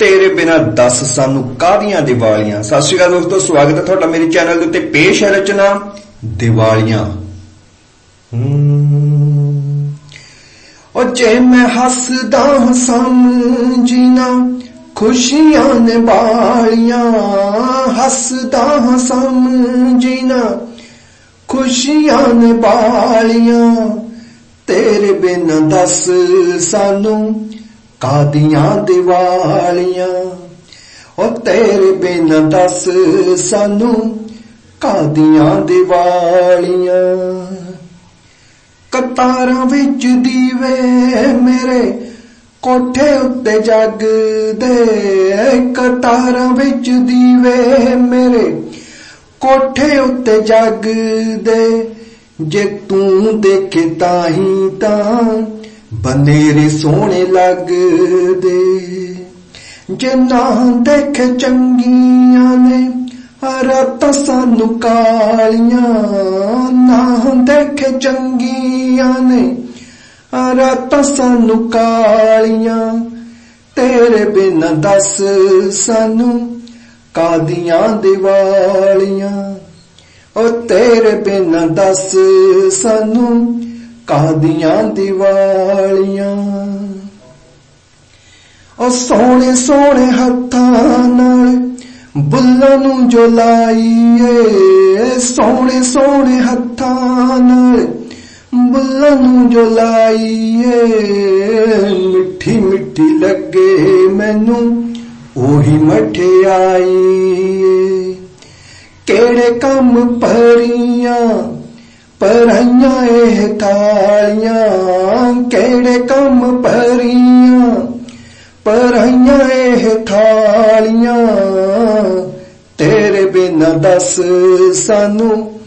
ਤੇਰੇ ਬਿਨਾ ਦੱਸ ਸਾਨੂੰ ਕਾਹਦੀਆਂ ਦੀਵਾਲੀਆਂ? ਸਤਿ ਸ਼੍ਰੀ ਅਕਾਲ ਦੋਸਤੋ, ਸਵਾਗਤ ਹੈ ਤੁਹਾਡਾ ਮੇਰੇ ਚੈਨਲ ਦੇ ਉੱਤੇ ਪੇਸ਼ ਹੈ ਰਚਨਾ ਦੀਵਾਲੀਆਂ। ਉਹ ਜੇ ਮੈਂ ਹੱਸਦਾ ਹਾਂ ਸਮਝੀਨਾ, ਖੁਸ਼ੀਆਂ ਨੇ ਬਾਲੀਆਂ ਹੱਸਦਾ ਹਾਂ ਸਮਝੀਨਾ, ਖੁਸ਼ੀਆਂ ਨੇ ਬਾਲੀਆਂ ਤੇਰੇ ਬਿਨਾ ਦੱਸ ਸਾਨੂੰ ਕਾਦੀਆਂ ਦੀਵਾਲੀਆਂ? ਉਹ ਤੇਰੇ ਬਿਨ ਦੱਸ ਸਾਨੂੰ ਕਾਦੀਆਂ ਦੀਵਾਲੀਆਂ? ਕਤਾਰਾਂ ਵਿੱਚ ਦੀਵੇ ਮੇਰੇ ਕੋਠੇ ਉੱਤੇ ਜਗਦੇ। ਕਤਾਰਾਂ ਵਿੱਚ ਦੀਵੇ ਮੇਰੇ ਕੋਠੇ ਉੱਤੇ ਜਗਦੇ। ਜੇ ਤੂੰ ਦੇਖੇ ਤਾਂ ਹੀ ਤਾਂ ਬਨੇਰੇ ਸੋਹਣੇ ਲੱਗਦੇ। ਜੇ ਨਾ ਚੰਗੀਆਂ ਨੇ ਰਾਤਾਂ ਸਾਨੂੰ ਕਾਲੀਆਂ। ਨਾ ਦੇਖੇ ਚੰਗੀਆਂ ਨੇ ਰਾਤਾਂ ਸਾਨੂੰ ਕਾਲੀਆਂ। ਤੇਰੇ ਬਿਨ ਦੱਸ ਸਾਨੂੰ ਕਾਦੀਆਂ ਦੀਵਾਲੀਆਂ। ਓ ਤੇਰੇ ਬਿਨ ਦੱਸ ਸਾਨੂੰ ਕਾਦੀਆਂ ਦੀਵਾਲੀਆਂ? ਉਹ ਸੋਹਣੇ ਸੋਹਣੇ ਹੱਥਾਂ ਨਾਲ ਬੁੱਲਾਂ ਨੂੰ ਜੋ ਲਾਈਏ, ਸੋਹਣੇ ਸੋਹਣੇ ਹੱਥਾਂ ਨਾਲ ਬੁੱਲਾਂ ਨੂੰ ਜੋ ਲਾਈਏ, ਮਿੱਠੀ ਮਿੱਠੀ ਲੱਗੇ ਮੈਨੂੰ ਉਹੀ ਮਠਿਆਈ ਏ ਕਿਹੜੇ ਕੰਮ ਪਰੀਆਂ ਪਰਾਈਆਂ ਇਹ ਥਾਲੀਆਂ ਕਿਹੜੇ ਕੰਮ ਪਰੀਆਂ ਪਰਾਈਆਂ ਇਹ ਥਾਲੀਆਂ ਤੇਰੇ ਬਿਨ ਦੱਸ ਸਾਨੂੰ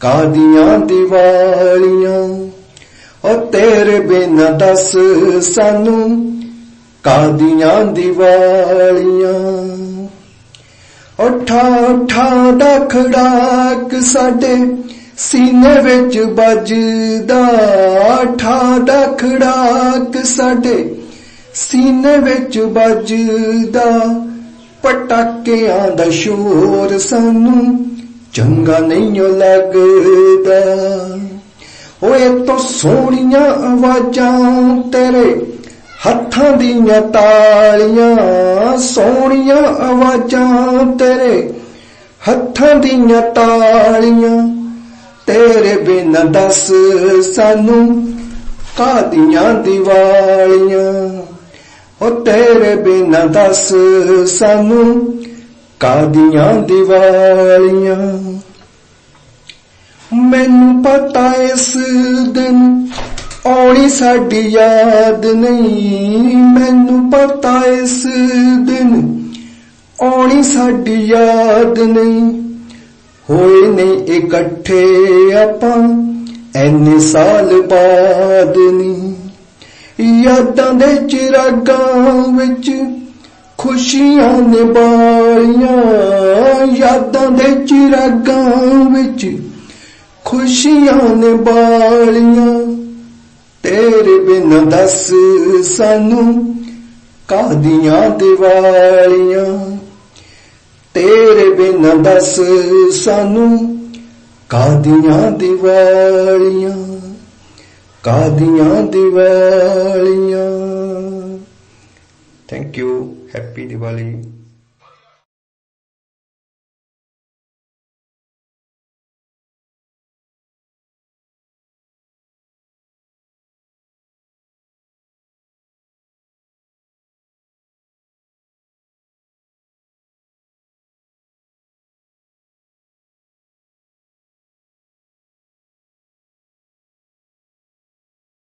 ਕਾਦੀਆਂ ਦੀਵਾਲੀਆਂ? ਉਹ ਤੇਰੇ ਬਿਨ ਦੱਸ ਸਾਨੂੰ ਕਾਦੀਆਂ ਦੀਵਾਲੀਆਂ? ਉਠਾ ਉਠਾ ਦਾ ਖੜਾਕ ਸਾਡੇ ਸੀਨੇ ਵਿੱਚ ਵੱਜਦਾ ਠਾ ਦਾ ਖੜਾਕ ਸਾਡੇ। ਸੀਨੇ ਵਿੱਚ ਵੱਜਦਾ ਪਟਾਕਿਆਂ ਦਾ ਸ਼ੋਰ ਸਾਨੂੰ ਚੰਗਾ ਨਹੀਂ ਓ ਲੱਗਦਾ। ਓਏ ਤੋ ਸੋਹਣੀਆਂ ਆਵਾਜ਼ਾਂ ਤੇਰੇ ਹੱਥਾਂ ਦੀਆਂ ਤਾਲੀਆਂ, ਸੋਹਣੀਆਂ ਆਵਾਜ਼ਾਂ ਤੇਰੇ ਹੱਥਾਂ ਦੀਆਂ ਤਾਲੀਆਂ। ਤੇਰੇ ਬਿਨ ਦੱਸ ਸਾਨੂੰ ਕਾਦੀਆਂ ਦੀਵਾਲੀਆਂ? ਓ ਤੇਰੇ ਬਿਨਾਂ ਦੱਸ ਸਾਨੂੰ ਕਾਦੀਆਂ ਦੀਵਾਲੀਆਂ? ਮੈਨੂੰ ਪਤਾ ਇਸ ਦਿਨ ਆਉਣੀ ਸਾਡੀ ਯਾਦ ਨਹੀਂ। ਮੈਨੂੰ ਪਤਾ ਇਸ ਦਿਨ ਆਉਣੀ ਸਾਡੀ ਯਾਦ ਨਹੀਂ। ਹੋਏ ਨੇ ਇਕੱਠੇ ਆਪਾਂ ਐਨੇ ਸਾਲ ਬਾਅਦ ਨਹੀਂ ਯਾਦਾਂ ਦੇ ਚਿਰਾਗਾਂ ਵਿੱਚ ਖੁਸ਼ੀਆਂ ਨੇ ਬਾਲੀਆਂ ਯਾਦਾਂ ਦੇ ਚਿਰਾਗਾਂ ਵਿੱਚ ਖੁਸ਼ੀਆਂ ਨੇ ਬਾਲੀਆਂ ਤੇਰੇ ਬਿਨ ਦੱਸ ਸਾਨੂੰ ਕਾਦੀਆਂ ਦੀਵਾਲੀਆਂ? ਤੇਰੇ ਬਿਨਾਂ ਦੱਸ ਸਾਨੂੰ ਕਾਦੀਆਂ ਦੀਵਾਲੀਆਂ ਕਾਦੀਆਂ ਦੀਵਾਲੀਆਂ। Thank you happy Diwali